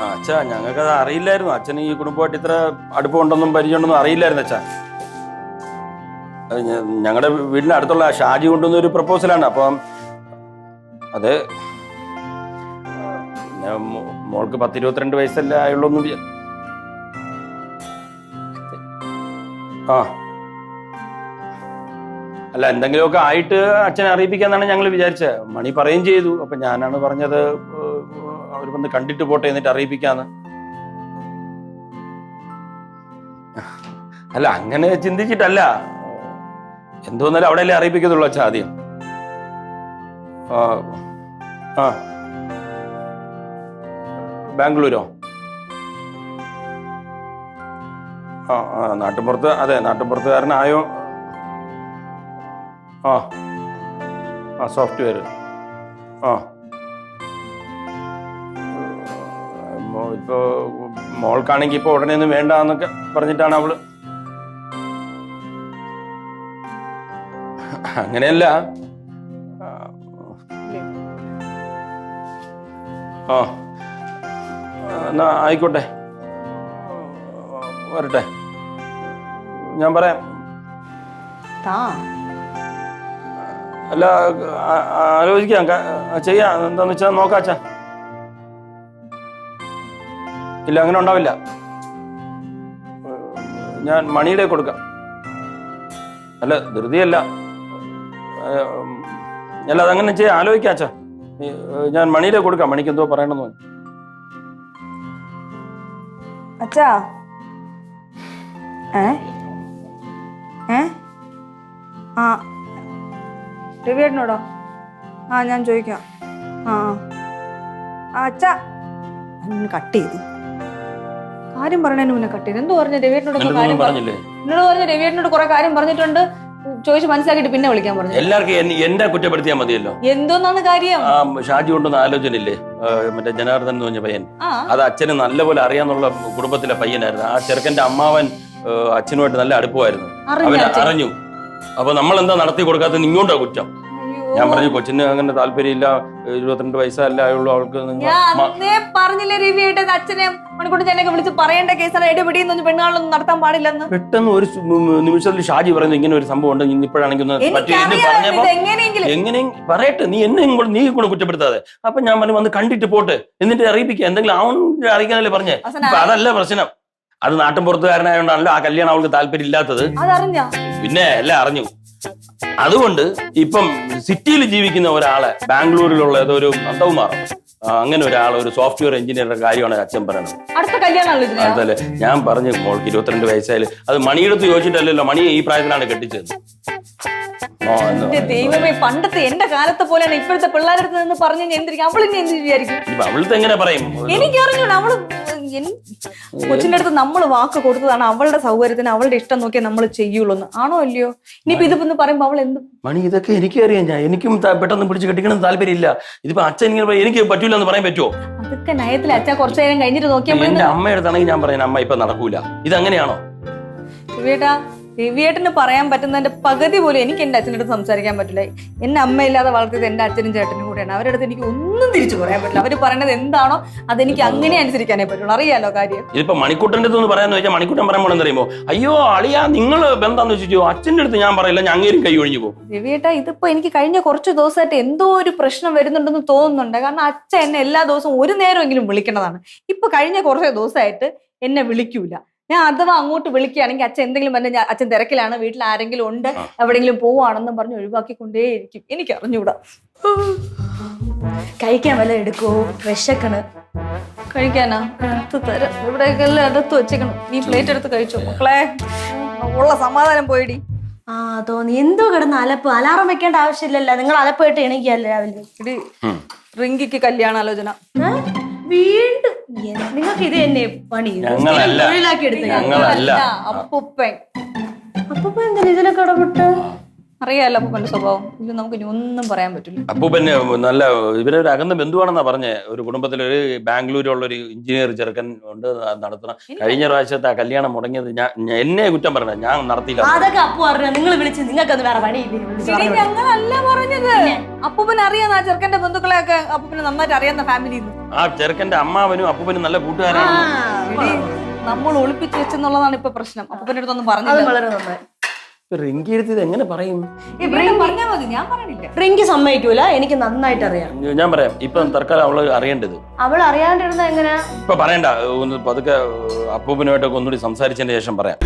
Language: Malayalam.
അച്ഛാ ഞങ്ങൾക്കത് അറിയില്ലായിരുന്നു. അച്ഛന് ഈ കുടുംബമായിട്ട് ഇത്ര അടുപ്പമുണ്ടെന്നും പരിചയമുണ്ടെന്നും അറിയില്ലായിരുന്നു അച്ഛാ. ഞങ്ങളുടെ വീടിന്റെ അടുത്തുള്ള ഷാജി കൊണ്ടുവന്ന ഒരു പ്രപ്പോസലാണ്. അപ്പം അത് മോൾക്ക് പത്തിരുപത്തിരണ്ട് വയസ്സല്ലേ ആയുള്ളൂ എന്ന് വിചാ- ആ. അല്ല എന്തെങ്കിലുമൊക്കെ ആയിട്ട് അച്ഛനെ അറിയിപ്പിക്കാന്നാണ് ഞങ്ങൾ വിചാരിച്ചത് മണി പറയുകയും ചെയ്തു. അപ്പൊ ഞാനാണ് പറഞ്ഞത് അവർ വന്ന് കണ്ടിട്ട് പോട്ടെ എന്നിട്ട് അറിയിപ്പിക്കാന്ന്. അല്ല അങ്ങനെ ചിന്തിച്ചിട്ടല്ല. എന്തോന്നാലും അവിടെയല്ലേ അറിയിപ്പിക്കത്തുള്ളൂ അച്ഛാ ആദ്യം. ആ ബാംഗ്ലൂരോ? ആ ആ നാട്ടിൻപുറത്ത് അതെ നാട്ടുപുറത്തുകാരനായോ ആ. ആ സോഫ്റ്റ്വെയർ ആ. ഇപ്പോൾ ഇപ്പോ മോൾക്കാണെങ്കിൽ ഇപ്പൊ ഉടനെ ഒന്നും വേണ്ട എന്നൊക്കെ പറഞ്ഞിട്ടാണ് അവൾ. അങ്ങനെയല്ല. ആ. എന്നാ ആയിക്കോട്ടെ. വരട്ടെ. ഞാൻ പറയാം. താ. അല്ല ആലോചിക്കാം. ചെയ്യാം. എന്താന്ന് വെച്ചാൽ നോക്കാച്ച ഇല്ല അങ്ങനെ ഉണ്ടാവില്ല. ഞാൻ മണിയുടെ കൊടുക്കാം. അല്ല ധൃതിയല്ല. അല്ല അതങ്ങനെ ചെയ്യാം. ആലോചിക്കാം അച്ഛാ. ഞാൻ മണിയുടെ കൊടുക്കാം. മണിക്ക് എന്തോ പറയണമെന്ന് തോന്നി അച്ഛാ. ഏ? ഏ? ആ രവിയേട്ടനോടോ? ആ ഞാൻ ചോദിക്കാം. ആ ആ. അച്ഛാ. കട്ട് ചെയ്തു. കാര്യം പറഞ്ഞതിന് മുന്നേ കട്ട് ചെയ്തു. എന്തോ പറഞ്ഞു രവിയേട്ടനോട് കാര്യം പറഞ്ഞു പറഞ്ഞില്ലേ? എന്നോട് പറഞ്ഞു രവിയേട്ടനോട് കുറെ കാര്യം പറഞ്ഞിട്ടുണ്ട്. ചോദിച്ചു മനസ്സിലാക്കിയിട്ട് പിന്നെ വിളിക്കാൻ പറഞ്ഞു. എല്ലാവർക്കും എന്നെ- കുറ്റപ്പെടുത്തിയാൽ മതിയല്ലോ. എന്തോന്നാണ് കാര്യം? ആ ഷാജി കൊണ്ടൊന്ന് ആലോചനയില്ലേ? മറ്റേ ജനാർദ്ദൻ എന്ന് പറഞ്ഞ പയ്യൻ. അത് അച്ഛന് നല്ലപോലെ അറിയാന്നുള്ള കുടുംബത്തിലെ പയ്യനായിരുന്നു. ആ ചെറുക്കന്റെ അമ്മാവൻ അച്ഛനുമായിട്ട് നല്ല അടുപ്പമായിരുന്നു. അവൻ അറിഞ്ഞു. അപ്പൊ നമ്മൾ എന്താ നടത്തി കൊടുക്കാത്ത നിങ്ങോണ്ടാ കുറ്റം? ഞാൻ പറഞ്ഞു കൊച്ചിന് അങ്ങനെ താല്പര്യമില്ല ഇരുപത്തിരണ്ട് വയസ്സല്ല ആയുള്ളൂ അവൾക്ക്. അന്നേ പറഞ്ഞില്ലേ രവിയായിട്ട് അച്ഛനെ മണിക്കൂട്ടി ഞാനൊക്കെ വിളിച്ച് പറയേണ്ട കേസാണ്. ഇടപെടിയെന്ന് പെണ്ണുകാളൊന്നും നടത്താൻ പാടില്ലെന്ന്. പെട്ടെന്ന് ഒരു നിമിഷത്തിൽ ഷാജി പറയുന്നത് ഇങ്ങനെ ഒരു സംഭവം ഉണ്ട്. ഇന്ന് ഇപ്പോഴാണെങ്കിൽ എങ്ങനെയും പറയട്ടെ. നീ എന്നെ ഇങ്ങോട്ട് നീ കൂടെ കുറ്റപ്പെടുത്താതെ. അപ്പൊ ഞാൻ പറഞ്ഞു വന്ന് കണ്ടിട്ട് പോട്ടെ. എന്നിട്ട് അറിയിപ്പിക്കുക എന്തെങ്കിലും അവൻ അറിയിക്കാനല്ലേ പറഞ്ഞേ. അതല്ല പ്രശ്നം. അത് നാട്ടിൻ പുറത്തുകാരനായോണ്ടാണല്ലോ ആ കല്യാണം അവൾക്ക് താല്പര്യം ഇല്ലാത്തത് അതറിഞ്ഞ പിന്നെ എല്ലാം അറിഞ്ഞു. അതുകൊണ്ട് ഇപ്പം സിറ്റിയിൽ ജീവിക്കുന്ന ഒരാളെ ബാംഗ്ലൂരിലുള്ള ഏതോ ഒരു നന്ദകുമാർ അങ്ങനെ ഒരാൾ ഒരു സോഫ്റ്റ്വെയർ എഞ്ചിനീയറുടെ കാര്യമാണ് അച്ഛൻ പറയുന്നത്. അടുത്ത കല്യാണമല്ലോ അതല്ലേ? ഞാൻ പറഞ്ഞു മോൾക്ക് ഇരുപത്തിരണ്ട് വയസ്സായാലും അത് മണിയെടുത്ത് ചോദിച്ചിട്ടല്ലല്ലോ മണി ഈ പ്രായത്തിലാണ് കെട്ടിച്ചത്. എന്റെ ദൈവമേ പണ്ടത്തെ എന്റെ കാലത്തെ പോലെയാണ് ഇപ്പോഴത്തെ പിള്ളേരുടെ നിന്ന് പറഞ്ഞു എന്തിരിക്കും? അവൾ ഇനി എന്ത് വിചാരിക്കും? അവളത്തെ എങ്ങനെ പറയും? എനിക്ക് അറിഞ്ഞൂടാ അവൾ കൊച്ചിന്റെ അടുത്ത് നമ്മൾ വാക്ക് കൊടുത്തതാണ് അവളുടെ സൗകര്യത്തിന് അവളുടെ ഇഷ്ടം നോക്കിയാൽ നമ്മൾ ചെയ്യുള്ളൂ എന്ന് ആണോ അല്ലയോ? ഇനിയിപ്പോ ഇതിപ്പോ പറയുമ്പോ അവൾ എന്ത് മണി ഇതൊക്കെ എനിക്ക് അറിയാം ഞാൻ. എനിക്കും പെട്ടെന്ന് പിടിച്ച് കെട്ടിക്കണം താല്പര്യമില്ല. ഇതിപ്പോ അച്ഛൻ ഇങ്ങനെ എനിക്ക് പറ്റൂല എന്ന് പറയാൻ പറ്റുമോ അതൊക്കെ നയത്തിൽ അച്ഛാ കുറച്ചു നേരം കഴിഞ്ഞിട്ട് നോക്കിയാൽ എന്റെ അമ്മയുടെ ഞാൻ പറയുന്നത് അമ്മ ഇപ്പൊ നടക്കൂല. അങ്ങനെയാണോ രവിയേട്ടാ രവിയേട്ടന് പറയാൻ പറ്റുന്നതിന്റെ പകുതി പോലും എനിക്ക് എന്റെ അച്ഛന്റെ അടുത്ത് സംസാരിക്കാൻ പറ്റില്ല. എന്നെ അമ്മയില്ലാതെ വളർത്തിയത് എന്റെ അച്ഛനും ചേട്ടനും കൂടെയാണ്. അവരുടെ അടുത്ത് എനിക്ക് ഒന്നും തിരിച്ചു പറയാൻ പറ്റില്ല. അവർ പറയുന്നത് എന്താണോ അതെനിക്ക് അങ്ങനെ അനുസരിക്കാനേ പറ്റുള്ളൂ. അറിയാലോ കാര്യം? ഇതിപ്പോ മണിക്കൂട്ടന്റെ അടുത്ത് പറയാന്ന് വെച്ചാൽ മണിക്കൂട്ടൻ പറയുമ്പോൾ എന്തറിയുമോ അയ്യോ അളിയാ നിങ്ങൾ എന്താന്ന് വെച്ചോ അച്ഛന്റെ അടുത്ത് ഞാൻ പറയില്ല ഞാൻ അങ്ങേരും കൈ ഒഴിഞ്ഞു പോകും. രവിയേട്ടാ ഇതിപ്പോ എനിക്ക് കഴിഞ്ഞ കുറച്ച് ദിവസമായിട്ട് എന്തോ ഒരു പ്രശ്നം വരുന്നുണ്ടെന്ന് തോന്നുന്നുണ്ട്. കാരണം അച്ഛൻ എന്നെ എല്ലാ ദിവസവും ഒരു നേരമെങ്കിലും വിളിക്കണതാണ്. ഇപ്പൊ കഴിഞ്ഞ കുറച്ച് ദിവസമായിട്ട് എന്നെ വിളിക്കൂല. ഞാൻ അഥവാ അങ്ങോട്ട് വിളിക്കുകയാണെങ്കിൽ അച്ഛൻ എന്തെങ്കിലും പറഞ്ഞ അച്ഛൻ തിരക്കിലാണ് വീട്ടിൽ ആരെങ്കിലും ഉണ്ട്. എവിടെയെങ്കിലും പോവാണെന്നും പറഞ്ഞ് ഒഴിവാക്കിക്കൊണ്ടേയിരിക്കും എനിക്ക് അറിഞ്ഞൂടാ കഴിക്കാൻ വല്ല എടുക്കോ? വിശക്കണ്. കഴിക്കാനാ? എടുത്ത് തരാം. ഇവിടെയൊക്കെ എല്ലാം എടുത്ത് വെച്ചേക്കണം. നീ പ്ലേറ്റ് എടുത്ത് കഴിച്ചോ മക്കളെ? ഉള്ള സമാധാനം പോയിടി. ആ തോന്നി എന്തോ കിടന്ന് അലപ്പ്. അലാറം വെക്കേണ്ട ആവശ്യമില്ലല്ലോ. നിങ്ങൾ അലപ്പായിട്ട് എണീക്കല്ലേ രാവിലെ. ഇടി റിങ്കിക്ക് കല്യാണാലോചന. ആലോചന വീണ്ടും. നിങ്ങൾക്ക് ഇത് തന്നെ പണി. തൊഴിലാക്കി എടുത്തു ഞങ്ങളല്ല. അപ്പൂപ്പൻ. അപ്പൊ എന്തിനാ ഇതിലൊക്കെ ഇടപെട്ട്? അറിയാലോ അപ്പൂപ്പന്റെ സ്വഭാവം. ഇത് നമുക്ക് ഇനി ഒന്നും പറയാൻ പറ്റില്ല. അപ്പൂപ്പന് നല്ല ഇവരെ ഒരു അകന്ന ബന്ധുവാണെന്നാ പറഞ്ഞേ. ഒരു കുടുംബത്തിലൊരു ബാംഗ്ലൂരുള്ള ഒരു എഞ്ചിനീയർ ചെറുക്കൻ ഉണ്ട് നടത്തണം കഴിഞ്ഞ പ്രാവശ്യത്തെ ആ കല്യാണം മുടങ്ങിയത് ഞാൻ എന്നെ കുറ്റം പറഞ്ഞ ഞാൻ നടത്തിയില്ല. അതൊക്കെ അപ്പു അറിഞ്ഞ? നിങ്ങൾ വിളിച്ച് നിങ്ങൾക്കൊന്നും വേറെ പണിയില്ല? ഞങ്ങളല്ല പറഞ്ഞത്. അപ്പൂപ്പൻ അറിയാന്ന് ആ ചെറുക്കന്റെ ബന്ധുക്കളെയൊക്കെ അപ്പൂപ്പന് നന്നായിട്ട് അറിയാവുന്ന ഫാമിലി ആ ചെറുക്കന്റെ അമ്മാവനും അപ്പൂപ്പനും നല്ല കൂട്ടുകാരാണ്. നമ്മൾ ഒളിപ്പിച്ച് വെച്ചെന്നുള്ളതാണ് ഇപ്പൊ പ്രശ്നം. അപ്പൂപ്പന്റെ അടുത്തൊന്നും പറഞ്ഞു വളരെ നന്നായി. റിങ്കി എടുത്തത് എങ്ങനെ പറയും? പറഞ്ഞാൽ മതി ഞാൻ പറഞ്ഞില്ല റിങ്കി സമ്മതിക്കൂല എനിക്ക് നന്നായിട്ട് അറിയാം. ഞാൻ പറയാം. ഇപ്പൊ തൽക്കാലം അവൾ അറിയേണ്ടത്. അവൾ അറിയാണ്ടിരുന്ന എങ്ങനെയാ ഇപ്പൊ പറയണ്ട. ഒന്ന് പതുക്കെ അപ്പൂപ്പനുമായിട്ടൊക്കെ ഒന്നുകൂടി സംസാരിച്ചതിന് ശേഷം പറയാം.